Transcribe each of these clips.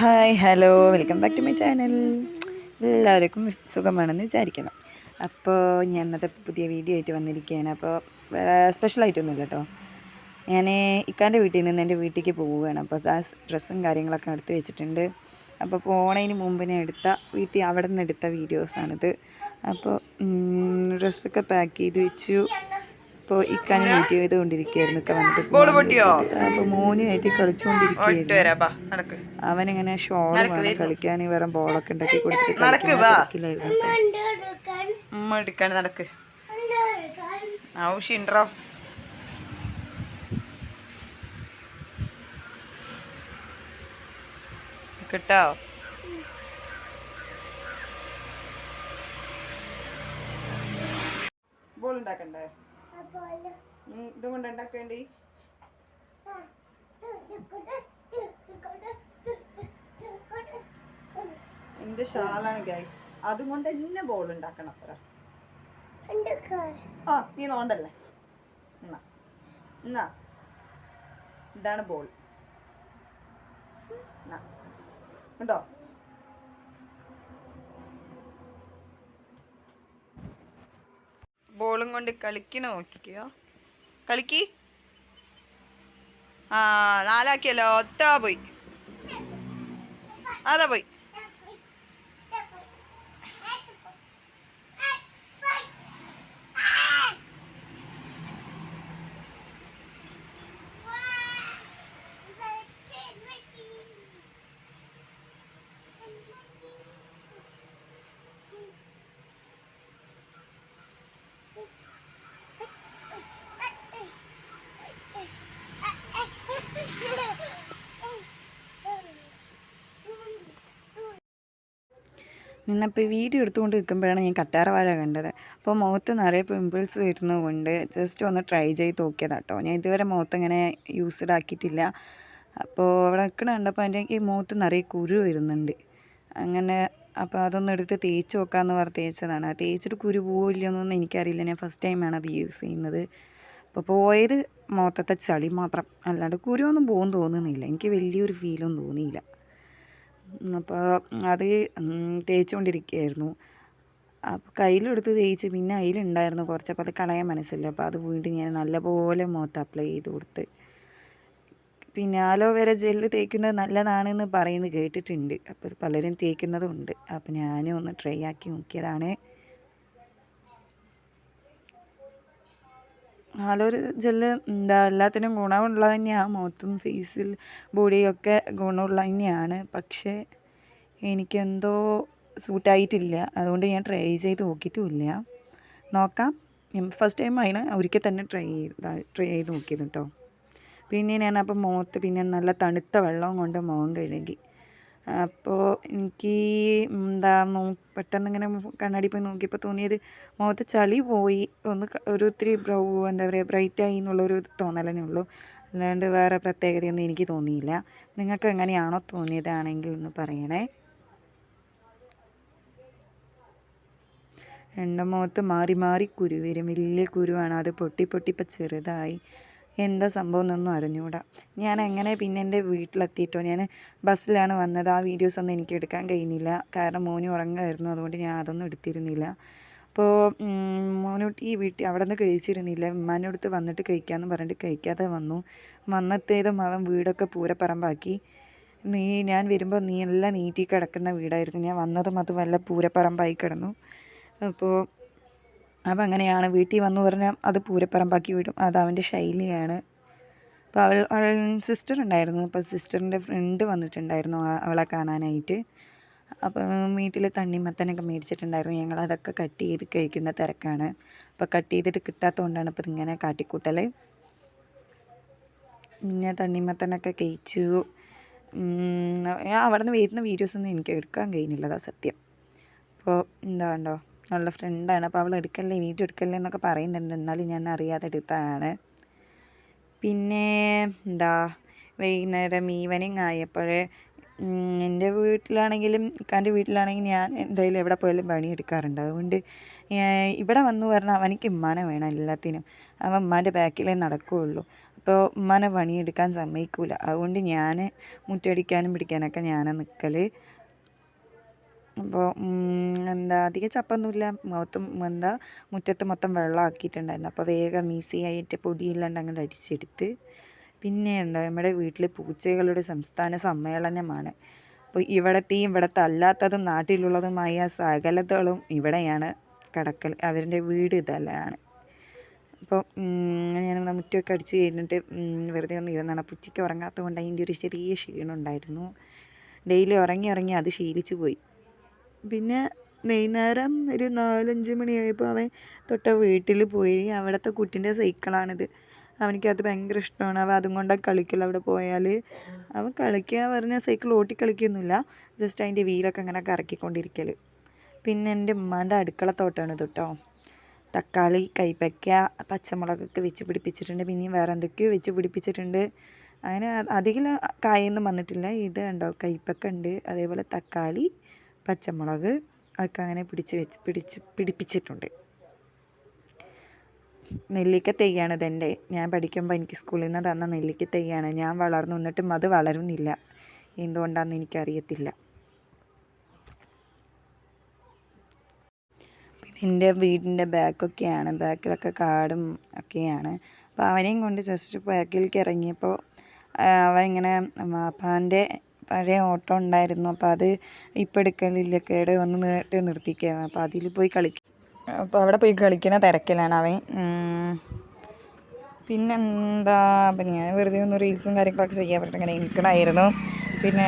Hi hello. Welcome back to my channel. എല്ലാവർക്കും സുഖമാണെന്ന് വിചാരിക്കുന്നു. അപ്പോൾ ഞാൻ ഇന്നത്തെ പുതിയ വീഡിയോ ആയിട്ട് വന്നിരിക്കുകയാണ്. അപ്പോൾ സ്പെഷ്യലായിട്ടൊന്നുമില്ല കേട്ടോ. ഞാൻ ഇക്കാന്റെ വീട്ടിൽ നിന്ന് എന്റെ വീട്ടിലേക്ക് പോവുകയാണ്. അപ്പോൾ ആ ഡ്രസ്സും കാര്യങ്ങളൊക്കെ എടുത്ത് വെച്ചിട്ടുണ്ട്. അപ്പോൾ പോണതിന് മുമ്പ് ഞാൻ എടുത്ത വീട്ടിൽ അവിടെ നിന്ന് എടുത്ത വീഡിയോസാണിത്. അപ്പോൾ ഡ്രസ്സൊക്കെ പാക്ക് ചെയ്ത് വെച്ചു. ഇപ്പോൾ ഇക്കാനെ വെയിറ്റ് ചെയ്തുകൊണ്ടിരിക്കുകയായിരുന്നു. ഇക്ക വന്നിട്ട്? അപ്പോൾ മോനുമായിട്ട് കളിച്ചുകൊണ്ടിരിക്കുകയായിരുന്നു. അവനിങ്ങനെ ഷോൾ വേണം കളിക്കാൻ വേറെ ബോളൊക്കെ ഉണ്ടാക്കി കൊടുത്തിട്ട് എടുക്കാൻ നടക്ക്. ആവശ്യണ്ടോ കിട്ടോ? ബോൾ ഉണ്ടാക്കണ്ടേ? ഇതും കൊണ്ട് ഉണ്ടാക്കേണ്ടി. എന്റെ ഷാളാണ് ഗൈസ് അതും കൊണ്ട് എന്നെ ബോൾ ഉണ്ടാക്കണം അത്ര. ആ നീ നോണ്ടല്ലേ? എന്നാ എന്നാ. ഇതാണ് ബോൾ എന്നാ ഉണ്ടോ? ബോളും കൊണ്ട് കളിക്കണ നോക്കിക്കോ. കളിക്ക്. ആ നാലാക്കിയല്ലോ. ഒറ്റ പോയി. അതാ പോയി. നിന്നപ്പോൾ വീഡിയോ എടുത്തുകൊണ്ട് നിൽക്കുമ്പോഴാണ് ഞാൻ കറ്റാർ വാഴ കണ്ടത്. അപ്പോൾ മുഖത്ത് നിറയെ പിമ്പിൾസ് വരുന്നതുകൊണ്ട് ജസ്റ്റ് ഒന്ന് ട്രൈ ചെയ്ത് നോക്കിയതാട്ടോ ഞാൻ ഇതുവരെ മുഖത്ത് ഇങ്ങനെ യൂസ്ഡ് ആക്കിയിട്ടില്ല. അപ്പോൾ അവിടെ നിൽക്കണ കണ്ടപ്പോൾ എന്റെ ഈ മുഖത്ത് നിറയെ കുരു വരുന്നുണ്ട്. അങ്ങനെ അപ്പോൾ അതൊന്ന് എടുത്ത് തേച്ച് നോക്കാമെന്ന് പറഞ്ഞ് തേച്ചതാണ്. തേച്ചിട്ട് കുരു പോവില്ലെന്നൊന്നും എനിക്കറിയില്ല. ഞാൻ ഫസ്റ്റ് ടൈമാണ് അത് യൂസ് ചെയ്യുന്നത്. അപ്പോൾ പോയത് മുഖത്തത്തെ ചളി മാത്രം. അല്ലാണ്ട് കുരുവൊന്നും പോകും തോന്നുന്നില്ല. എനിക്ക് വലിയൊരു ഫീലൊന്നും തോന്നിയില്ല. അപ്പോൾ അത് തേച്ചുകൊണ്ടിരിക്കുകയായിരുന്നു. അപ്പോൾ കയ്യിലെടുത്ത് തേച്ച് പിന്നെ അതിലുണ്ടായിരുന്നു കുറച്ച് അപ്പോൾ അത് കളയാൻ മനസ്സില്ല. അപ്പോൾ അത് വീണ്ടും ഞാൻ നല്ലപോലെ മുഖത്ത് അപ്ലൈ ചെയ്ത് കൊടുത്ത്. പിന്നെ ആലോവേര ജെല്ല് തേക്കുന്നത് നല്ലതാണെന്ന് പറയുന്നത് കേട്ടിട്ടുണ്ട്. അപ്പോൾ പലരും തേക്കുന്നതും ഉണ്ട് അപ്പോൾ ഞാനും ഒന്ന് ട്രൈ ആക്കി നോക്കിയതാണ്. ആലോവേര ജെല്ല് എന്താ എല്ലാത്തിനും ഗുണമുള്ളത് തന്നെയാണ് മുഖത്തും ഫേസിൽ ബോഡിയൊക്കെ ഗുണമുള്ളത് തന്നെയാണ്. പക്ഷേ എനിക്കെന്തോ സൂട്ടായിട്ടില്ല അതുകൊണ്ട് ഞാൻ ട്രൈ ചെയ്ത് നോക്കിയിട്ടുമില്ല നോക്കാം. ഫസ്റ്റ് ടൈം അതിന് ഒരിക്കൽ തന്നെ ട്രൈ ചെയ്ത ട്രൈ ചെയ്ത് നോക്കിയത് കേട്ടോ പിന്നെ ഞാൻ അപ്പോൾ മുഖത്ത് പിന്നെ നല്ല തണുത്ത വെള്ളം കൊണ്ട് മുഖം കഴുകി. അപ്പോൾ എനിക്ക് എന്താ നോ പെട്ടെന്ന് ഇങ്ങനെ കണ്ണാടി പോയി നോക്കിയപ്പോൾ തോന്നിയത് മുഖത്ത് ചളി പോയി. ഒന്ന് ഒരു ഒത്തിരി ബ്രൗ എന്താ പറയുക ബ്രൈറ്റായി എന്നുള്ളൊരു തോന്നലേ ഉള്ളൂ. അല്ലാണ്ട് വേറെ പ്രത്യേകതയൊന്നും എനിക്ക് തോന്നിയില്ല. നിങ്ങൾക്ക് എങ്ങനെയാണോ തോന്നിയതാണെങ്കിൽ ഒന്ന് പറയണേ. എന്റെ മുഖത്ത് മാറി മാറി കുരു വരും. വലിയ കുരുവാണ്. അത് പൊട്ടി പൊട്ടി ചെറുതായി. എന്താ സംഭവം എന്നൊന്നും അറിഞ്ഞൂടാ. ഞാൻ എങ്ങനെ പിന്നെ എന്റെ വീട്ടിലെത്തിയിട്ടോ? ഞാൻ ബസ്സിലാണ് വന്നത്. ആ വീഡിയോസ് ഒന്നും എനിക്ക് എടുക്കാൻ കഴിഞ്ഞില്ല. കാരണം മോന് ഉറങ്ങായിരുന്നു. അതുകൊണ്ട് ഞാൻ അതൊന്നും എടുത്തിരുന്നില്ല. അപ്പോൾ മോനൂട്ടി ഈ വീട്ടിൽ അവിടെ നിന്ന് കഴിച്ചിരുന്നില്ല. ഉമ്മാന്റെ അടുത്ത് വന്നിട്ട് കഴിക്കാമെന്ന് പറഞ്ഞിട്ട് കഴിക്കാതെ വന്നു. വന്നത്തേതും അവൻ വീടൊക്കെ പൂരപ്പറമ്പാക്കി. നീ ഞാൻ വരുമ്പോൾ നീ എല്ലാം നീറ്റി കിടക്കുന്ന വീടായിരുന്നു. ഞാൻ വന്നതും അത് വല്ല പൂരപ്പറമ്പായി കിടന്നു. അപ്പോൾ അപ്പം അങ്ങനെയാണ്. വീട്ടിൽ വന്നു പറഞ്ഞാൽ അത് പൂരപ്പറമ്പാക്കി വിടും. അത് അവന്റെ ശൈലിയാണ്. അപ്പോൾ അവൾ അവൾ സിസ്റ്റർ ഉണ്ടായിരുന്നു. അപ്പോൾ സിസ്റ്ററിന്റെ ഫ്രണ്ട് വന്നിട്ടുണ്ടായിരുന്നു അവളെ കാണാനായിട്ട്. അപ്പം വീട്ടിൽ തണ്ണിമത്തനൊക്കെ മേടിച്ചിട്ടുണ്ടായിരുന്നു. ഞങ്ങൾ അതൊക്കെ കട്ട് ചെയ്ത് കഴിക്കുന്ന തിരക്കാണ്. അപ്പോൾ കട്ട് ചെയ്തിട്ട് കിട്ടാത്തതുകൊണ്ടാണ് ഇപ്പോൾ ഇങ്ങനെ കാട്ടിക്കൂട്ടൽ പിന്നെ തണ്ണിമത്തനൊക്കെ കഴിച്ചു. അവിടെ നിന്ന് വരുന്ന വീഡിയോസൊന്നും എനിക്ക് എടുക്കാൻ കഴിയുന്നില്ല അതാ സത്യം. അപ്പോൾ എന്താ ഉണ്ടോ അവളുടെ ഫ്രണ്ടാണ് അപ്പോൾ അവൾ എടുക്കല്ലേ വീട്ടിൽ എടുക്കല്ലേ എന്നൊക്കെ പറയുന്നുണ്ട്. എന്നാലും ഞാൻ അറിയാതെ എടുത്തതാണ്. പിന്നെ എന്താ വൈകുന്നേരം ഈവനിങ് ആയപ്പോൾ എന്റെ വീട്ടിലാണെങ്കിലും ഇക്കാന്റെ വീട്ടിലാണെങ്കിലും ഞാൻ എന്തായാലും എവിടെ പോയാലും പണി എടുക്കാറുണ്ട് അതുകൊണ്ട് ഇവിടെ വന്നു പറഞ്ഞാൽ അവനിക്ക് ഉമ്മാനെ വേണം എല്ലാത്തിനും. അവൻ ഉമ്മാന്റെ ബാക്കിലേ നടക്കുകയുള്ളൂ. അപ്പോൾ ഉമ്മാനെ പണിയെടുക്കാൻ സമ്മതിക്കൂല. അതുകൊണ്ട് ഞാൻ മുറ്റടിക്കാനും പിടിക്കാനൊക്കെ ഞാൻ നിൽക്കൽ അപ്പോൾ എന്താ അധികം ചപ്പൊന്നുമില്ല. മൊത്തം എന്താ മുറ്റത്ത് മൊത്തം വെള്ളമാക്കിയിട്ടുണ്ടായിരുന്നു. അപ്പോൾ വേഗം ഈസി ആയിട്ട് പൊടിയില്ലാണ്ട് അങ്ങോട്ട് അടിച്ചെടുത്ത്. പിന്നെ എന്താ നമ്മുടെ വീട്ടിൽ പൂച്ചകളുടെ സംസ്ഥാന സമ്മേളനമാണ്. അപ്പോൾ ഇവിടത്തെയും ഇവിടത്തെ അല്ലാത്തതും നാട്ടിലുള്ളതുമായ സകലതകളും ഇവിടെയാണ്. കിടക്കൽ അവരുടെ വീട് ഇതെല്ലാമാണ്. അപ്പോൾ ഞാൻ മുറ്റമൊക്കെ അടിച്ച് കഴിഞ്ഞിട്ട് വെറുതെ ഒന്ന് ഇരുന്നാണ്. പുച്ചയ്ക്ക് ഉറങ്ങാത്തത് കൊണ്ട് അതിന്റെ ഒരു ചെറിയ ക്ഷീണം ഉണ്ടായിരുന്നു ഡെയിലി ഉറങ്ങി ഉറങ്ങി അത് ശീലിച്ചു പോയി. പിന്നെ വൈകുന്നേരം ഒരു നാലഞ്ച് മണിയായപ്പോൾ അവൻ തൊട്ട വീട്ടിൽ പോയി. അവിടുത്തെ കുട്ടീന്റെ സൈക്കിളാണിത്. അവനിക്കത് ഭയങ്കര ഇഷ്ടമാണ്. അവൻ അതും കൊണ്ടാണ് കളിക്കൽ അവിടെ പോയാൽ അവൻ കളിക്കുക പറഞ്ഞാൽ സൈക്കിൾ ഓട്ടി കളിക്കൊന്നുമില്ല. ജസ്റ്റ് അതിന്റെ വീലൊക്കെ അങ്ങനെ കറക്കിക്കൊണ്ടിരിക്കൽ പിന്നെ എന്റെ ഉമ്മാന്റെ അടുക്കളത്തോട്ടാണ് ഇത് കേട്ടോ. തക്കാളി കൈപ്പയ്ക്ക പച്ചമുളകൊക്കെ വെച്ച് പിടിപ്പിച്ചിട്ടുണ്ട്. പിന്നെയും വേറെ എന്തൊക്കെയോ വെച്ച് പിടിപ്പിച്ചിട്ടുണ്ട്. അങ്ങനെ അധികം കായൊന്നും വന്നിട്ടില്ല. ഇത് ഉണ്ടോ കൈപ്പക്ക ഉണ്ട്. അതേപോലെ തക്കാളി പച്ചമുളക് ഒക്കെ അങ്ങനെ പിടിച്ച് വെച്ച് പിടിച്ച് പിടിപ്പിച്ചിട്ടുണ്ട്. നെല്ലിക്ക തെയ്യാണ് ഇതെന്റെ. ഞാൻ പഠിക്കുമ്പോൾ എനിക്ക് സ്കൂളിൽ നിന്ന് തന്ന നെല്ലിക്ക തെയ്യാണ് ഞാൻ വളർന്നു നിന്നിട്ടും അത് വളരുന്നില്ല. എന്തുകൊണ്ടാണെന്ന് എനിക്കറിയത്തില്ല. പിന്നെ എന്റെ വീടിന്റെ ബാക്കൊക്കെയാണ്. ബാക്കിലൊക്കെ കാടും ഒക്കെയാണ്. അപ്പോൾ അവനെയും കൊണ്ട് ജസ്റ്റ് ബാക്കിലേക്ക് ഇറങ്ങിയപ്പോൾ അവ ഇങ്ങനെ വാപ്പാന്റെ പഴയ ഓട്ടോ ഉണ്ടായിരുന്നു. അപ്പോൾ അത് ഇപ്പം എടുക്കലില്ല. കേട് വന്ന് നേരിട്ട് നിർത്തിക്കുകയാണ്. അപ്പോൾ അതിൽ പോയി കളിക്കും അപ്പോൾ അവിടെ പോയി കളിക്കുന്ന തിരക്കിലാണ് അവൻ. പിന്നെന്താ? അപ്പം ഞാൻ വെറുതെ ഒന്ന് റീൽസും കാര്യങ്ങളൊക്കെ ചെയ്യാൻ പറ്റും ഇങ്ങനെ നിൽക്കണമായിരുന്നു പിന്നെ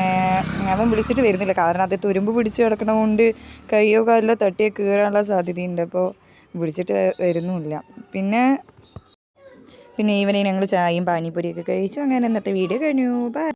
അവൻ വിളിച്ചിട്ട് വരുന്നില്ല. കാരണം അത് തുരുമ്പ് പിടിച്ച് കിടക്കണതുകൊണ്ട് കയ്യോ കാലിലോ തട്ടിയോ കീറാനുള്ള സാധ്യതയുണ്ട്. അപ്പോൾ വിളിച്ചിട്ട് വരുന്നുമില്ല. പിന്നെ പിന്നെ ഈവനിങ് ഞങ്ങൾ ചായയും പാനിപ്പൊരിയൊക്കെ കഴിച്ചു. അങ്ങനെ ഇന്നത്തെ വീഡിയോ കഴിഞ്ഞു. ബൈ